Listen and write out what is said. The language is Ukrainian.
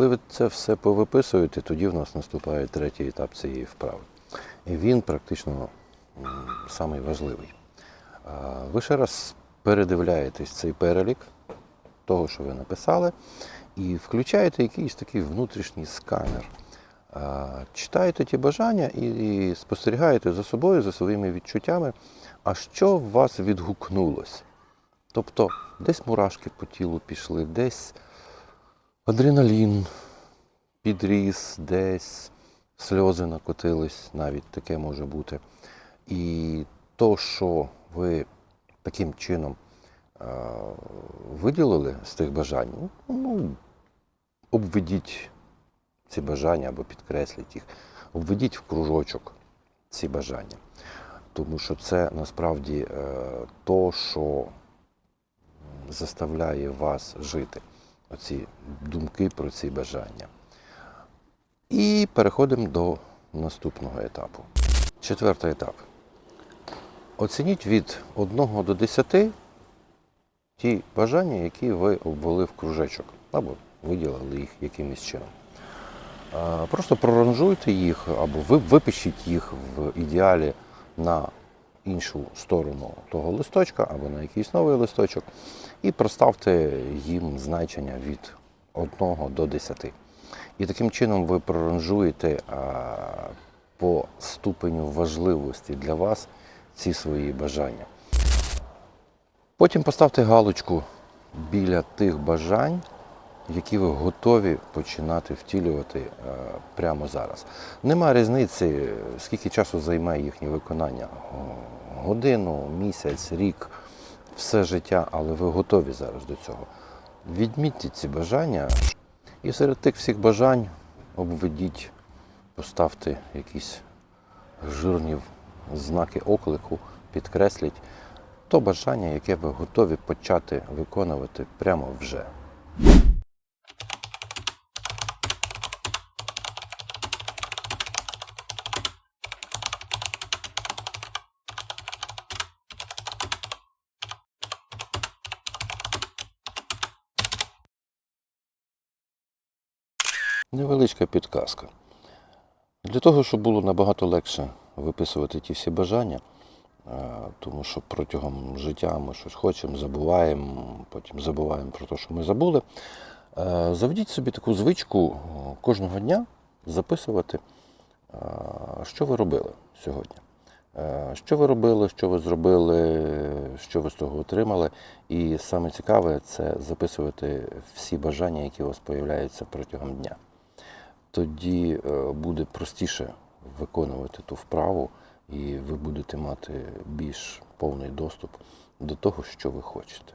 Коли ви це все повиписуєте, тоді в нас наступає третій етап цієї вправи. І він практично самий важливий. Ви ще раз передивляєтесь цей перелік того, що ви написали, і включаєте якийсь такий внутрішній сканер. Читаєте ті бажання і спостерігаєте за собою, за своїми відчуттями, а що в вас відгукнулося. Тобто десь мурашки по тілу пішли, десь адреналін підріс, десь сльози накотились, навіть таке може бути. І то, що ви таким чином виділили з тих бажань, ну, обведіть ці бажання або підкресліть їх, обведіть в кружочок ці бажання. Тому що це насправді е, то, що заставляє вас жити. Оці думки про ці бажання. І переходимо до наступного етапу. Четвертий етап. Оцініть від 1 до 10 ті бажання, які ви обвели в кружечок, або виділили їх якимось чином. Просто проранжуйте їх, або ви випишіть їх в ідеалі на іншу сторону того листочка, або на якийсь новий листочок, і проставте їм значення від 1 до 10. І таким чином ви проранжуєте по ступеню важливості для вас ці свої бажання. Потім поставте галочку біля тих бажань, які ви готові починати втілювати е, прямо зараз. Нема різниці, скільки часу займає їхнє виконання. Годину, місяць, рік, все життя, але ви готові зараз до цього. Відмітьте ці бажання і серед тих всіх бажань обведіть, поставте якісь жирні знаки оклику, підкресліть то бажання, яке ви готові почати виконувати прямо вже. Невеличка підказка. Для того, щоб було набагато легше виписувати ті всі бажання, е, тому що протягом життя ми щось хочемо, забуваємо, потім забуваємо про те, що ми забули. е, Заведіть собі таку звичку е, кожного дня записувати, що ви робили сьогодні. Що ви робили, що ви зробили, що ви з того отримали. І саме цікаве це записувати всі бажання, які у вас з'являються протягом дня тоді е, буде простіше виконувати ту вправу, і ви будете мати більш повний доступ до того, що ви хочете.